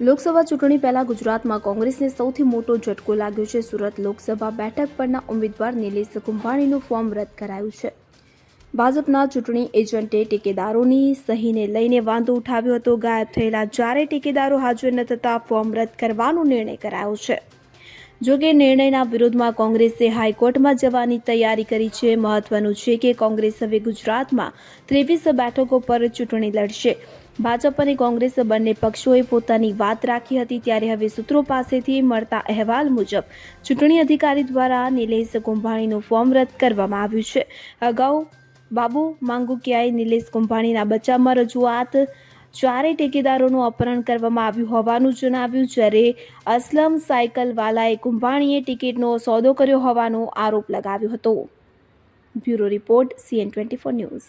લોકસભા ચૂંટણી પહેલા ગુજરાતમાં કોંગ્રેસને સૌથી મોટો ઝટકો લાગ્યો છે. સુરત લોકસભા બેઠક પરના ઉમેદવાર નિલેશ કુંભાણીનું ફોર્મ રદ કરાયું છે. ભાજપના ચૂંટણી એજન્ટે ટેકેદારોની સહીને લઈને વાંધો ઉઠાવ્યો હતો. ગાયબ થયેલા ચારે ટેકેદારો હાજર ન થતાં ફોર્મ રદ કરવાનો નિર્ણય કરાયો છે. જોકે નિર્ણયના વિરોધમાં કોંગ્રેસે હાઈકોર્ટમાં જવાની તૈયારી કરી છે. મહત્વનું છે કે કોંગ્રેસ હવે ગુજરાતમાં ત્રેવીસ બેઠકો પર ચૂંટણી લડશે. ભાજપ અને કોંગ્રેસ બંને પક્ષોએ પોતાની વાત રાખી હતી ત્યારે હવે સૂત્રો પાસેથી મળતા અહેવાલ મુજબ ચૂંટણી અધિકારી દ્વારા નિલેશ કુંભાણીનું ફોર્મ રદ કરવામાં આવ્યું છે. અગાઉ બાબુ માંગુકિયાએ નિલેશ કુંભાણીના બચાવમાં રજૂઆત ચારેય ટેકેદારોનું અપહરણ કરવામાં આવ્યું હોવાનું જણાવ્યું, જ્યારે અસલમ સાયકલવાલાએ કુંભાણીએ ટિકિટનો સોદો કર્યો હોવાનો આરોપ લગાવ્યો હતો. Bureau report, CN twenty four news.